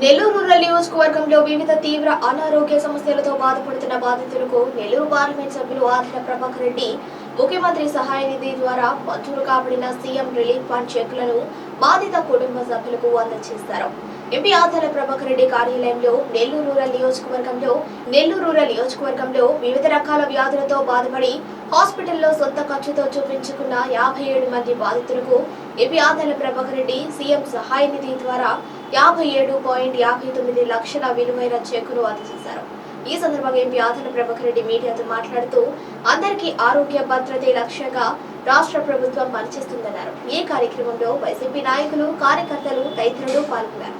Nellore rural నియోజకవర్గంలో వివిధ తీవ్ర అనారోగ్య సమస్యలతో బాధపడుతున్న బాధితులకు నెల్లూరు పార్లమెంట్ సభ్యులు ఆదిల ప్రభాకర్ రెడ్డి ముఖ్యమంత్రి సహాయ నిధి ద్వారా మంజూరు కాబడిన సీఎం రిలీఫ్ ఫండ్ చెక్కులను బాధిత కుటుంబ సభ్యులకు అందజేశారు. ఎంపీ ఆదాల ప్రభాకర్ రెడ్డి కార్యాలయంలో నెల్లూరు రూరల్ నియోజకవర్గంలో నెల్లూరు రూరల్ నియోజకవర్గంలో వివిధ రకాల వ్యాధులతో బాధపడి హాస్పిటల్లో సొంత ఖర్చుతో చూపించుకున్న యాభై ఏడు మంది బాధితులకు ఎంపీ ఆదాల ప్రభాకర్ రెడ్డి సీఎం సహాయ నిధి ద్వారా యాభై ఏడు పాయింట్ యాభై తొమ్మిది లక్షల విలువైన చెక్కును అందజేశారు. ఈ సందర్భంగా ఎంపీ ఆదాల ప్రభాకర్ రెడ్డి మీడియాతో మాట్లాడుతూ అందరికీ ఆరోగ్య భద్రతే లక్ష్యంగా రాష్ట్ర ప్రభుత్వం పనిచేస్తుందన్నారు. ఈ కార్యక్రమంలో వైసీపీ నాయకులు కార్యకర్తలు తదితరులు పాల్గొన్నారు.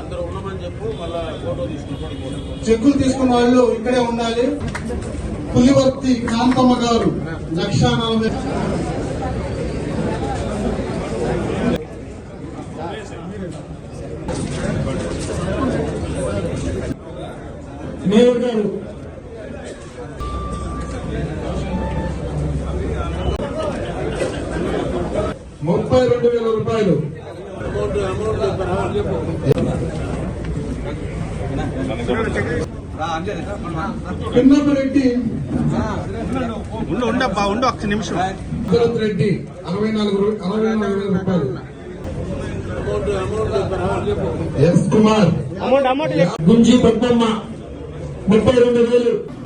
అందరూ ఉన్నామని చెప్పు మళ్ళా ఫోటో తీసుకుని కూడా చెక్కులు తీసుకున్న వాళ్ళు ఇక్కడే ఉండాలి. పులివర్తి కాంతమ్మ గారు లక్ష నలభై మేయర్ గారు ముప్పై రెండు వేల రూపాయలు. పిన్నపరెడ్డి ఉండు ఉండబ్బా ఉండు ఒక్క నిమిషం. భరత్ రెడ్డి అరవై నాలుగు అరవై నాలుగు వేల రూపాయలు. ఎస్ కుమార్. గుంజి పెద్దమ్మ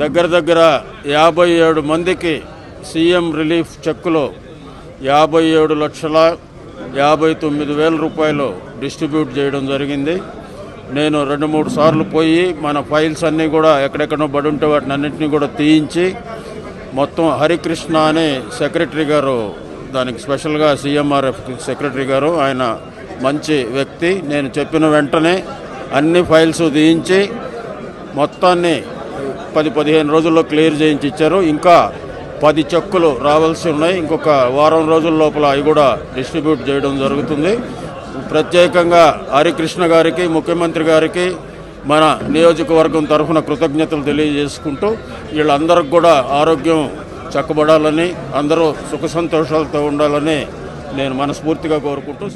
దగ్గర దగ్గర యాభై ఏడు మందికి సీఎం రిలీఫ్ చెక్కులో యాభై ఏడు లక్షల యాభై తొమ్మిది వేల రూపాయలు డిస్ట్రిబ్యూట్ చేయడం జరిగింది. నేను రెండు మూడు సార్లు పోయి మన ఫైల్స్ అన్నీ కూడా ఎక్కడెక్కడో బడి ఉంటే వాటిని అన్నింటినీ కూడా తీయించి మొత్తం హరికృష్ణ అనే సెక్రటరీ గారు దానికి స్పెషల్గా సీఎంఆర్ఎఫ్ సెక్రటరీ గారు ఆయన మంచి వ్యక్తి. నేను చెప్పిన వెంటనే అన్ని ఫైల్స్ తీయించి మొత్తాన్ని పది పదిహేను రోజుల్లో క్లియర్ చేయించి ఇచ్చారు ఇంకా పది చెక్కులు రావాల్సి ఉన్నాయి. ఇంకొక వారం రోజుల లోపల అవి కూడా డిస్ట్రిబ్యూట్ చేయడం జరుగుతుంది. ప్రత్యేకంగా హరికృష్ణ గారికి ముఖ్యమంత్రి గారికి మన నియోజకవర్గం తరఫున కృతజ్ఞతలు తెలియజేసుకుంటూ వీళ్ళందరికి కూడా ఆరోగ్యం చక్కబడాలని అందరూ సుఖ సంతోషాలతో ఉండాలని నేను మనస్ఫూర్తిగా కోరుకుంటూ